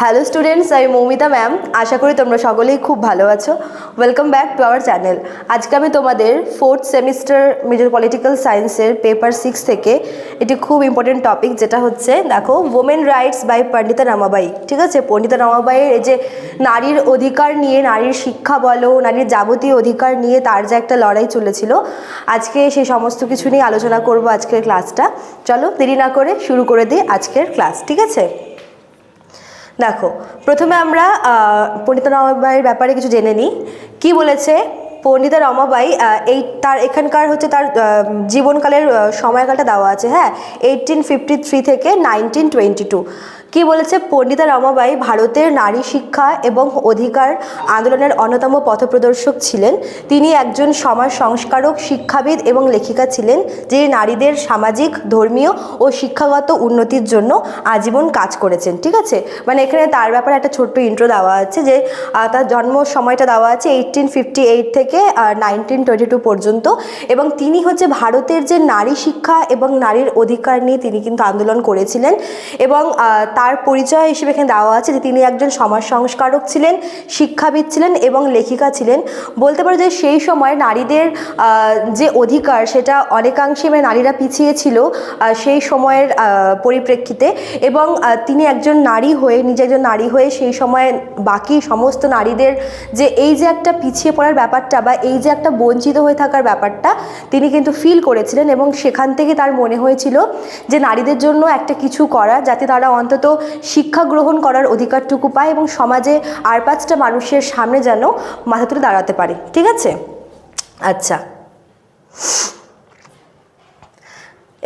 Hello students আমি Moumita ma'am আশা করি তোমরা সকলেই খুব ভালো আছো। Welcome back to our channel আজকে আমি তোমাদের ফোর্থ সেমিস্টার মেজর পলিটিক্যাল সায়েন্সের পেপার সিক্স থেকে এটি খুব ইম্পর্টেন্ট টপিক যেটা হচ্ছে, দেখো women rights by Pandita Ramabai ঠিক আছে? পণ্ডিতা রামাবাইয়ের এই যে নারীর অধিকার নিয়ে, নারীর শিক্ষা বলো, নারীর যাবতীয় অধিকার নিয়ে তার যে একটা লড়াই চলেছিল, আজকে সেই সমস্ত কিছু নিয়ে আলোচনা করব আজকের ক্লাসটা চলো, দেরি না করে শুরু করে দিই আজকের ক্লাস ঠিক আছে? দেখো প্রথমে আমরা পণ্ডিত নবাবের ব্যাপারে কিছু জেনে নিই। কি বলেছে? পণ্ডিতা রমাবাই এই তার এখানকার হচ্ছে তার জীবনকালের সময়কালটা দেওয়া আছে হ্যাঁ? এইটিন ফিফটি থ্রি থেকে নাইনটিন টোয়েন্টি টু কি বলেছে পণ্ডিতা রমাবাই? ভারতের নারী শিক্ষা এবং অধিকার আন্দোলনের অন্যতম পথপ্রদর্শক ছিলেন। তিনি একজন সমাজ সংস্কারক, শিক্ষাবিদ এবং লেখিকা ছিলেন যিনি নারীদের সামাজিক, ধর্মীয় ও শিক্ষাগত উন্নতির জন্য আজীবন কাজ করেছেন, ঠিক আছে? মানে এখানে তার ব্যাপারে একটা ছোট্ট ইন্ট্রো দেওয়া আছে যে তার জন্ম সময়টা দেওয়া আছে এইটিন ফিফটি এইট থেকে নাইনটিন টোয়েন্টি টু পর্যন্ত। এবং তিনি হচ্ছে ভারতের যে নারী শিক্ষা এবং নারীর অধিকার নিয়ে তিনি কিন্তু আন্দোলন করেছিলেন। এবং তার পরিচয় হিসেবে এখানে দেওয়া আছে যে তিনি একজন সমাজ সংস্কারক ছিলেন, শিক্ষাবিদ ছিলেন এবং লেখিকা ছিলেন। বলতে পারো যে সেই সময় নারীদের যে অধিকার সেটা অনেকাংশে মানে নারীরা পিছিয়ে ছিল সেই সময়ের পরিপ্রেক্ষিতে। এবং তিনি একজন নারী হয়ে, নিজে একজন নারী হয়ে সেই সময় বাকি সমস্ত নারীদের যে এই যে একটা পিছিয়ে পড়ার ব্যাপারটা বা এই যে একটা বঞ্চিত হয়ে থাকার ব্যাপারটা তিনি কিন্তু ফিল করেছিলেন এবং সেখান থেকে তার মনে হয়েছিল যে নারীদের জন্য একটা কিছু করা যাতে তারা অন্তত শিক্ষা গ্রহণ করার অধিকারটুকু পায় এবং সমাজে আর পাঁচটা মানুষের সামনে যেন মাথা তুলে দাঁড়াতে পারে। ঠিক আছে? আচ্ছা।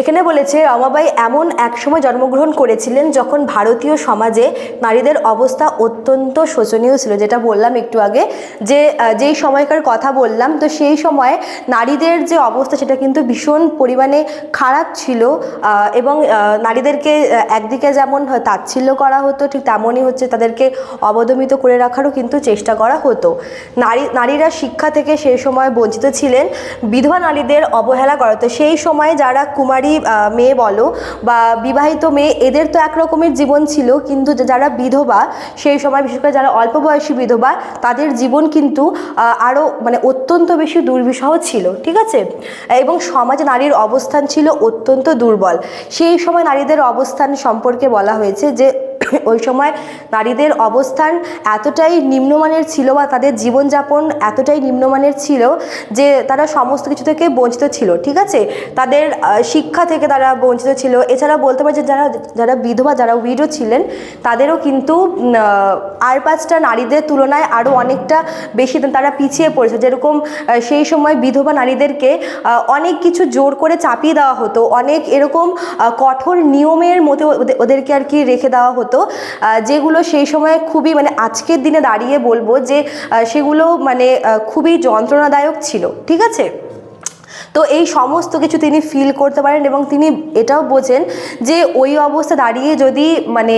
এখানে বলেছে রমাবাই এমন এক সময় জন্মগ্রহণ করেছিলেন যখন ভারতীয় সমাজে নারীদের অবস্থা অত্যন্ত শোচনীয় ছিল। যেটা বললাম একটু আগে, যে যেই সময়কার কথা বললাম, তো সেই সময় নারীদের যে অবস্থা সেটা কিন্তু ভীষণ পরিমাণে খারাপ ছিল এবং নারীদেরকে একদিকে যেমন তাচ্ছিল্য করা হতো, ঠিক তেমনই হচ্ছে তাদেরকে অবদমিত করে রাখারও কিন্তু চেষ্টা করা হতো। নারী, নারীরা শিক্ষা থেকে সেই সময় বঞ্চিত ছিলেন, বিধবা নারীদের অবহেলা করা হতো। সেই সময়ে যারা কুমারী আহ, মেয়ে বলো বা বিবাহিত মেয়ে এদের তো একরকমের জীবন ছিল কিন্তু যারা বিধবা সেই সময় বিশেষ করে যারা অল্প বয়সী বিধবা তাদের জীবন কিন্তু আরও মানে অত্যন্ত বেশি দুর্বিষহ ছিল ঠিক আছে? এবং সমাজে নারীর অবস্থান ছিল অত্যন্ত দুর্বল। সেই সময় নারীদের অবস্থান সম্পর্কে বলা হয়েছে যে ওই সময় নারীদের অবস্থান এতটাই নিম্নমানের ছিল বা তাদের জীবনযাপন এতটাই নিম্নমানের ছিল যে তারা সমস্ত কিছু থেকে বঞ্চিত ছিল, ঠিক আছে? তাদের শিক্ষা থেকে তারা বঞ্চিত ছিল। এছাড়া বলতে পারি যে যারা যারা বিধবা, যারা উইডো ছিলেন, তাদেরও কিন্তু আর পাঁচটা নারীদের তুলনায় আরও অনেকটা বেশি তারা পিছিয়ে পড়েছে। যেরকম সেই সময় বিধবা নারীদেরকে অনেক কিছু জোর করে চাপিয়ে দেওয়া হতো। অনেক এরকম কঠোর নিয়মের ওদের- ওদেরকে আর কি রেখে দেওয়া হতো। আহ, যেগুলো সেই সময় খুবই মানে আজকের দিনে দাঁড়িয়ে বলব যে সেগুলো মানে খুবই যন্ত্রণাদায়ক ছিল ঠিক আছে? তো এই সমস্ত কিছু তিনি ফিল করতে পারেন এবং তিনি এটাও বোঝেন যে ওই অবস্থা দাঁড়িয়ে যদি মানে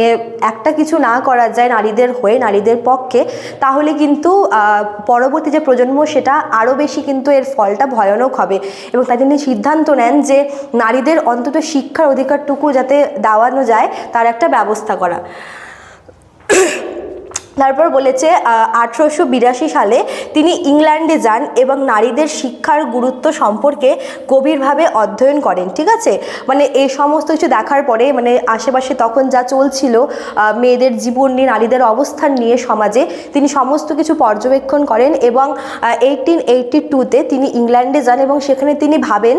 একটা কিছু না করা যায় নারীদের হয়ে, নারীদের পক্ষে, তাহলে কিন্তু পরবর্তী যে প্রজন্ম সেটা আরও বেশি কিন্তু এর ফলটা ভয়ানক হবে। এবং তাই তিনি সিদ্ধান্ত নেন যে নারীদের অন্তত শিক্ষার অধিকারটুকু যাতে দেওয়ানো যায়, তার একটা ব্যবস্থা করা। তারপর বলেছে আঠেরোশো বিরাশি সালে তিনি ইংল্যান্ডে যান এবং নারীদের শিক্ষার গুরুত্ব সম্পর্কে গভীরভাবে অধ্যয়ন করেন, ঠিক আছে? মানে এই সমস্ত কিছু দেখার পরে মানে আশেপাশে তখন যা চলছিল মেয়েদের জীবন নিয়ে, নারীদের অবস্থান নিয়ে সমাজে, তিনি সমস্ত কিছু পর্যবেক্ষণ করেন এবং এইটিন এইটটি টুতে তিনি ইংল্যান্ডে যান এবং সেখানে তিনি ভাবেন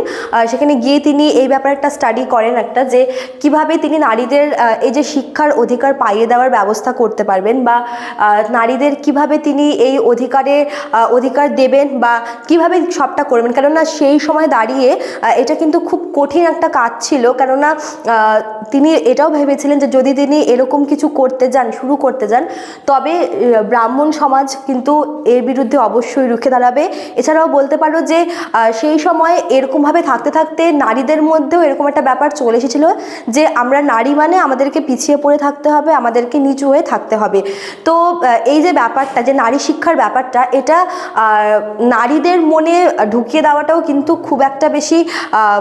সেখানে গিয়ে তিনি এই ব্যাপারে একটা স্টাডি করেন একটা যে, কীভাবে তিনি নারীদের এই যে শিক্ষার অধিকার পাইয়ে দেওয়ার ব্যবস্থা করতে পারবেন বা নারীদের কীভাবে তিনি এই অধিকারে অধিকার দেবেন বা কীভাবে সবটা করবেন? কেননা সেই সময় দাঁড়িয়ে এটা কিন্তু খুব কঠিন একটা কাজ ছিল। কেননা তিনি এটাও ভেবেছিলেন যে যদি তিনি এরকম কিছু করতে যান, শুরু করতে যান, তবে ব্রাহ্মণ সমাজ কিন্তু এর বিরুদ্ধে অবশ্যই রুখে দাঁড়াবে। এছাড়াও বলতে পারো যে সেই সময় এরকমভাবে থাকতে থাকতে নারীদের মধ্যেও এরকম একটা ব্যাপার চলে এসেছিল যে, আমরা নারী মানে আমাদেরকে পিছিয়ে পড়ে থাকতে হবে, আমাদেরকে নিচু হয়ে থাকতে হবে। তো এই যে ব্যাপারটা, যে নারী শিক্ষার ব্যাপারটা, এটা নারীদের মনে ঢুকিয়ে দেওয়াটাও কিন্তু খুব একটা বেশি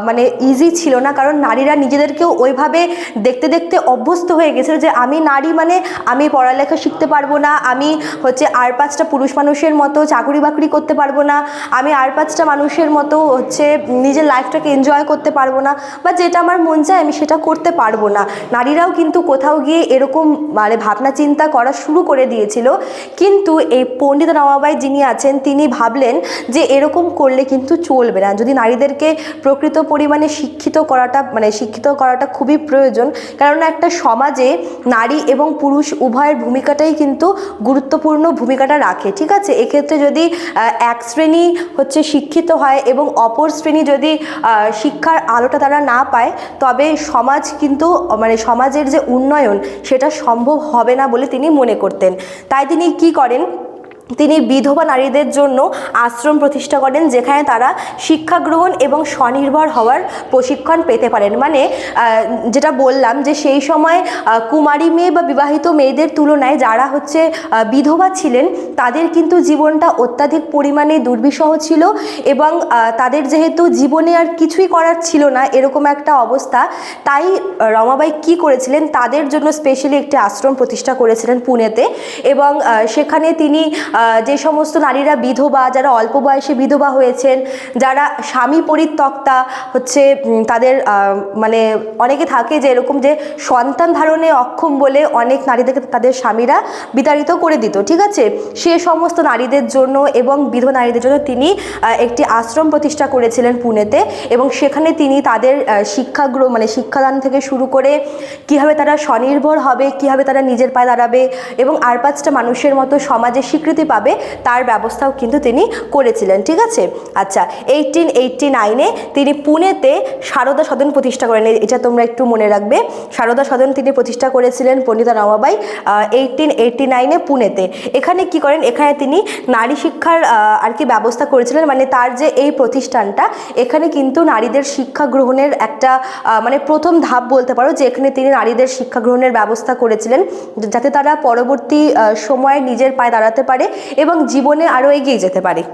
মানে ইজি ছিল না। কারণ নারীরা নিজেদেরকেও ওইভাবে দেখতে দেখতে অভ্যস্ত হয়ে গেছিল যে আমি নারী মানে আমি পড়ালেখা শিখতে পারব না, আমি হচ্ছে আর পাঁচটা পুরুষ মানুষের মতো চাকরি বাকরি করতে পারব না, আমি আর পাঁচটা মানুষের মতো হচ্ছে নিজের লাইফটাকে এনজয় করতে পারব না, বা যেটা আমার মন চায় আমি সেটা করতে পারব না। নারীরাও কিন্তু কোথাও গিয়ে এরকম মানে ভাবনা চিন্তা করা শুরু করে দিয়েছিল। কিন্তু এই পণ্ডিত রমাবাই যিনি আছেন, তিনি ভাবলেন যে এরকম করলে কিন্তু চলবে না। যদি নারীদেরকে প্রকৃত পরিমাণে শিক্ষিত করাটা মানে শিক্ষিত করাটা খুবই প্রয়োজন কারণ একটা সমাজে নারী এবং পুরুষ উভয়ের ভূমিকাটাই কিন্তু গুরুত্বপূর্ণ ভূমিকাটা রাখে, ঠিক আছে? এক্ষেত্রে যদি এক শ্রেণি হচ্ছে শিক্ষিত হয় এবং অপর শ্রেণি যদি শিক্ষার আলোটা তারা না পায়, তবে সমাজ কিন্তু মানে সমাজের যে উন্নয়ন, সেটা সম্ভব হবে না বলে তিনি মনে করতেন। তাই তিনি কি করেন? তিনি বিধবা নারীদের জন্য আশ্রম প্রতিষ্ঠা করেন, যেখানে তারা শিক্ষা গ্রহণ এবং স্বনির্ভর হওয়ার প্রশিক্ষণ পেতে পারেন। মানে যেটা বললাম যে সেই সময় কুমারী মেয়ে বা বিবাহিত মেয়েদের তুলনায় যারা হচ্ছে বিধবা ছিলেন, তাদের কিন্তু জীবনটা অত্যাধিক পরিমাণে দুর্বিষহ ছিল এবং তাদের যেহেতু জীবনে আর কিছুই করার ছিল না, এরকম একটা অবস্থা, তাই রমাবাই কি করেছিলেন, তাদের জন্য স্পেশালি একটি আশ্রম প্রতিষ্ঠা করেছিলেন পুনেতে এবং সেখানে তিনি যে সমস্ত নারীরা বিধবা, যারা অল্প বয়সে বিধবা হয়েছেন, যারা স্বামী পরিত্যক্তা, হচ্ছে তাদের মানে অনেকে থাকে যে এরকম যে সন্তান ধারণে অক্ষম বলে অনেক নারীদেরকে তাদের স্বামীরা বিতাড়িত করে দিত, ঠিক আছে? সে সমস্ত নারীদের জন্য এবং বিধবা নারীদের জন্য তিনি একটি আশ্রম প্রতিষ্ঠা করেছিলেন পুনেতে এবং সেখানে তিনি তাদের শিক্ষাগ্র মানে শিক্ষাদান থেকে শুরু করে কীভাবে তারা স্বনির্ভর হবে, কীভাবে তারা নিজের পায়ে দাঁড়াবে এবং আর পাঁচটা মানুষের মতো সমাজে স্বীকৃতি পাবে, তার ব্যবস্থাও কিন্তু তিনি করেছিলেন, ঠিক আছে? আচ্ছা এইটিন এইটটি নাইনে তিনি পুনেতে সারদা সদন প্রতিষ্ঠা করেন এটা তোমরা একটু মনে রাখবে। সারদা সদন তিনি প্রতিষ্ঠা করেছিলেন পণ্ডিতা রমাবাই এইটিন এইটটি নাইনে পুনেতে। এখানে কি করেন? এখানে তিনি নারী শিক্ষার আর কি ব্যবস্থা করেছিলেন মানে তার যে এই প্রতিষ্ঠানটা, এখানে কিন্তু নারীদের শিক্ষা গ্রহণের একটা মানে প্রথম ধাপ বলতে পারো, যে এখানে তিনি নারীদের শিক্ষা গ্রহণের ব্যবস্থা করেছিলেন, যাতে তারা পরবর্তী সময়ে নিজের পায়ে দাঁড়াতে পারে এবং জীবনে আরও এগিয়ে যেতে পারি।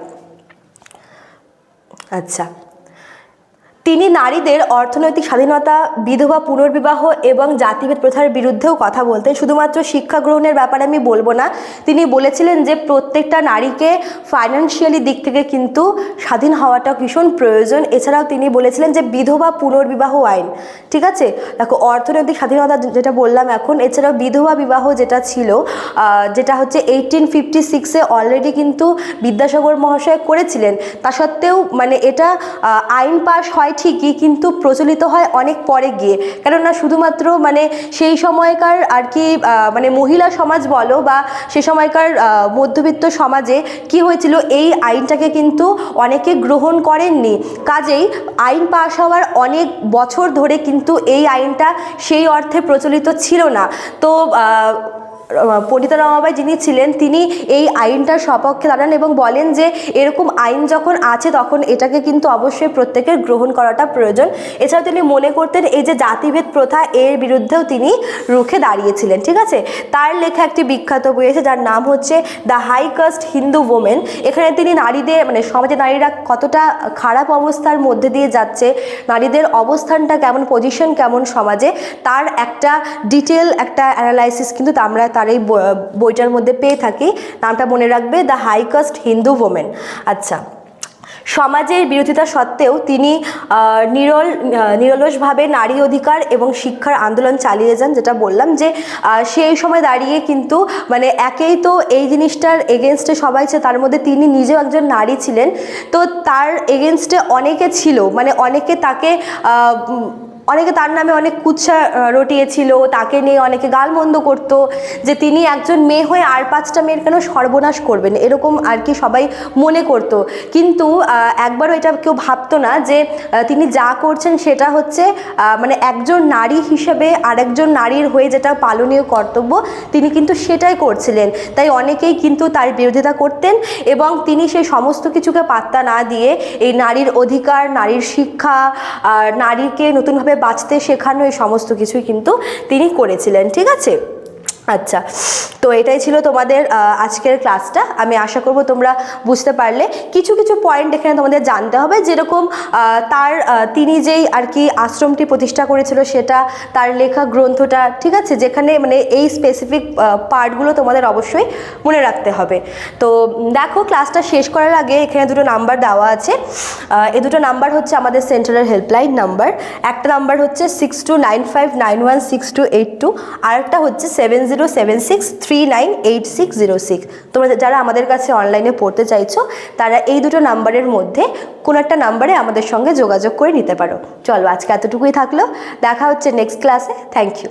আচ্ছা তিনি নারীদের অর্থনৈতিক স্বাধীনতা, বিধবা পুনর্বিবাহ এবং জাতিভেদ প্রথার বিরুদ্ধেও কথা বলতেন। শুধুমাত্র শিক্ষা গ্রহণের ব্যাপারে আমি বলব না, তিনি বলেছিলেন যে প্রত্যেকটা নারীকে ফাইন্যান্সিয়ালি দিক থেকে কিন্তু স্বাধীন হওয়াটা ভীষণ প্রয়োজন। এছাড়াও তিনি বলেছিলেন যে বিধবা পুনর্বিবাহ আইন, ঠিক আছে? দেখো, অর্থনৈতিক স্বাধীনতা যেটা বললাম এখন, এছাড়াও বিধবা বিবাহ যেটা ছিল যেটা হচ্ছে এইটিন ফিফটি সিক্সে অলরেডি কিন্তু বিদ্যাসাগর মহাশয় করেছিলেন। তা সত্ত্বেও মানে এটা আইন পাশ হয় ঠিকই, কিন্তু প্রচলিত হয় অনেক পরে গিয়ে। কেননা শুধুমাত্র মানে সেই সময়কার আর কি মানে মহিলা সমাজ বলো বা সে সময়কার মধ্যবিত্ত সমাজে কি হয়েছিল, এই আইনটাকে কিন্তু অনেকে গ্রহণ করেননি। কাজেই আইন পাশ হওয়ার অনেক বছর ধরে কিন্তু এই আইনটা সেই অর্থে প্রচলিত ছিল না। তো পণ্ডিতা রমাবাই যিনি ছিলেন, তিনি এই আইনটার সপক্ষে দাঁড়ান এবং বলেন যে এরকম আইন যখন আছে তখন এটাকে কিন্তু অবশ্যই প্রত্যেকের গ্রহণ করাটা প্রয়োজন। এছাড়াও তিনি মনে করতেন এই যে জাতিভেদ প্রথা, এর বিরুদ্ধেও তিনি রুখে দাঁড়িয়েছিলেন, ঠিক আছে? তার লেখা একটি বিখ্যাত বই আছে, যার নাম হচ্ছে the high caste Hindu women. এখানে তিনি নারীদের মানে সমাজে নারীরা কতটা খারাপ অবস্থার মধ্যে দিয়ে যাচ্ছে, নারীদের অবস্থানটা কেমন পজিশন কেমন সমাজে, তার একটা ডিটেল একটা অ্যানালাইসিস কিন্তু আমরা তার এই বই- বইটার মধ্যে পেয়ে থাকি। নামটা মনে রাখবে, the high caste Hindu women আচ্ছা সমাজের বিরোধিতা সত্ত্বেও তিনি নিরল নিরলসভাবে নারী অধিকার এবং শিক্ষার আন্দোলন চালিয়ে যান, যেটা বললাম যে সেই সময় দাঁড়িয়ে কিন্তু মানে একেই তো এই জিনিসটার এগেনস্টে সবাই ছিল, তার মধ্যে তিনি নিজেও একজন নারী ছিলেন। তো তার এগেনস্টে অনেকে ছিল মানে অনেকে তাকে অনেকে তার নামে অনেক কুচ্ছা রটিয়েছিল, তাকে নিয়ে অনেকে গালমন্দ করত যে তিনি একজন মেয়ে হয়ে আর পাঁচটা মেয়ের কেন সর্বনাশ করবেন? এরকম আর কি সবাই মনে করত। কিন্তু একবারও এটা কেউ ভাবতো না যে তিনি যা করছেন সেটা হচ্ছে মানে একজন নারী হিসেবে আরেকজন নারীর হয়ে যেটা পালনীয় কর্তব্য, তিনি কিন্তু সেটাই করছিলেন। তাই অনেকেই কিন্তু তার বিরোধিতা করতেন এবং তিনি সেই সমস্ত কিছুকে পাত্তা না দিয়ে এই নারীর অধিকার, নারীর শিক্ষা নারীকে নতুনভাবে বাঁচতে শেখানো এই সমস্ত কিছুই কিন্তু তিনি করেছিলেন ঠিক আছে? আচ্ছা তো এটাই ছিল তোমাদের আজকের ক্লাসটা আমি আশা করব তোমরা বুঝতে পারলে। কিছু কিছু পয়েন্ট এখানে তোমাদের জানতে হবে, যেরকম তার তিনি যেই আর কি আশ্রমটি প্রতিষ্ঠা করেছিল সেটা, তার লেখা গ্রন্থটা, ঠিক আছে? যেখানে মানে এই স্পেসিফিক পার্টগুলো তোমাদের অবশ্যই মনে রাখতে হবে। তো দেখো ক্লাসটা শেষ করার আগে এখানে দুটো নাম্বার দেওয়া আছে। এই দুটো নাম্বার হচ্ছে আমাদের সেন্ট্রালের হেল্পলাইন নাম্বার একটা নাম্বার হচ্ছে six two nine five nine one six two eight two আর একটা হচ্ছে seven zero seven six three nine eight six zero six. তোমরা যারা আমাদের কাছে অনলাইনে পড়তে চাইছো, তারা এই দুটো নাম্বারের মধ্যে কোনো একটা নাম্বারে আমাদের সঙ্গে যোগাযোগ করে নিতে পারো। চলো, আজকে এতটুকুই থাকল। দেখা হচ্ছে নেক্সট ক্লাসে থ্যাংক ইউ